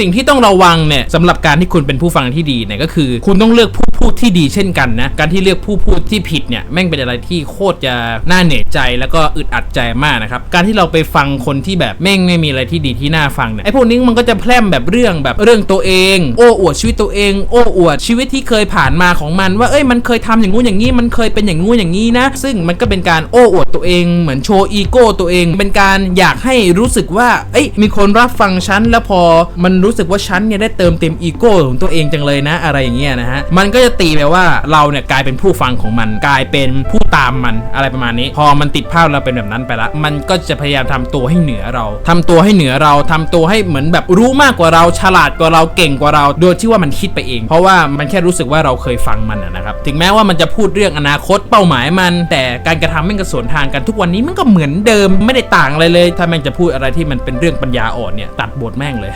สิ่งที่ต้องระวังเนี่ยสำหรับการที่คุณเป็นผู้ฟังที่ดีเนี่ยก็คือ คุณต้องเลือกผู้พูดที่ดีเช่นกันนะ การที่เลือกผู้พูดที่ผิดเนี่ยแม่งเป็นอะไรที่โคตรจะน่าเหนื่อยใจแล้วก็อึดอัดใจมากนะครับ การที่เราไปฟังคนที่แบบแม่งไม่มีอะไรที่ดีที่น่าฟังเนี่ยไอ้พวกนี้มันก็จะแพร่มแบบเรื่องแบบเรื่องตัวเอง โอ้อวดชีวิตตัวเอง โอ้อวดชีวิตที่เคยผ่านมาของมัน ว่าเอ้ยมันเคยทำอย่างงู้นอย่างนี้ มันเคยเป็นอย่างงู้นอย่างนี้นะ ซึ่งมันก็เป็นการโอ้อวดตัวเอง เหมือนโชว์อีโก้ตัวเอง เป็นการอยากให้รู้สึกว่า เอ้ยมีคนรับฟังฉันแล้วพอมันรูู้้สึกว่าฉันเนี่ยได้เติมเต็มอีโก้ของตัวเองจังเลยนะ อะไรอย่างเงี้ยนะฮะมันก็จะตีไปว่าเราเนี่ยกลายเป็นผู้ฟังของมัน กลายเป็นผู้ตามมันอะไรประมาณนี้ พอมันติดภาพเราเป็นแบบนั้นไปละ มันก็จะพยายามทำตัวให้เหนือเราทำตัวให้เหนือเราทำตัวให้เหมือนแบบรู้มากกว่าเราฉลาดกว่าเราเก่งกว่าเราโดยที่ว่ามันคิดไปเอง เพราะว่ามันแค่รู้สึกว่าเราเคยฟังมันนะครับถึงแม้ว่ามันจะพูดเรื่องอนาคตเป้าหมายมัน แต่การกระทำแม่งก็สวนทางกันทุกวันนี้มันก็เหมือนเดิมไม่ได้ต่างอะไรเลย ถ้าแม่งจะพูดอะไรที่มันเป็นเรื่องปัญญาอ่อนเนี่ยตัดบทแม่งเลย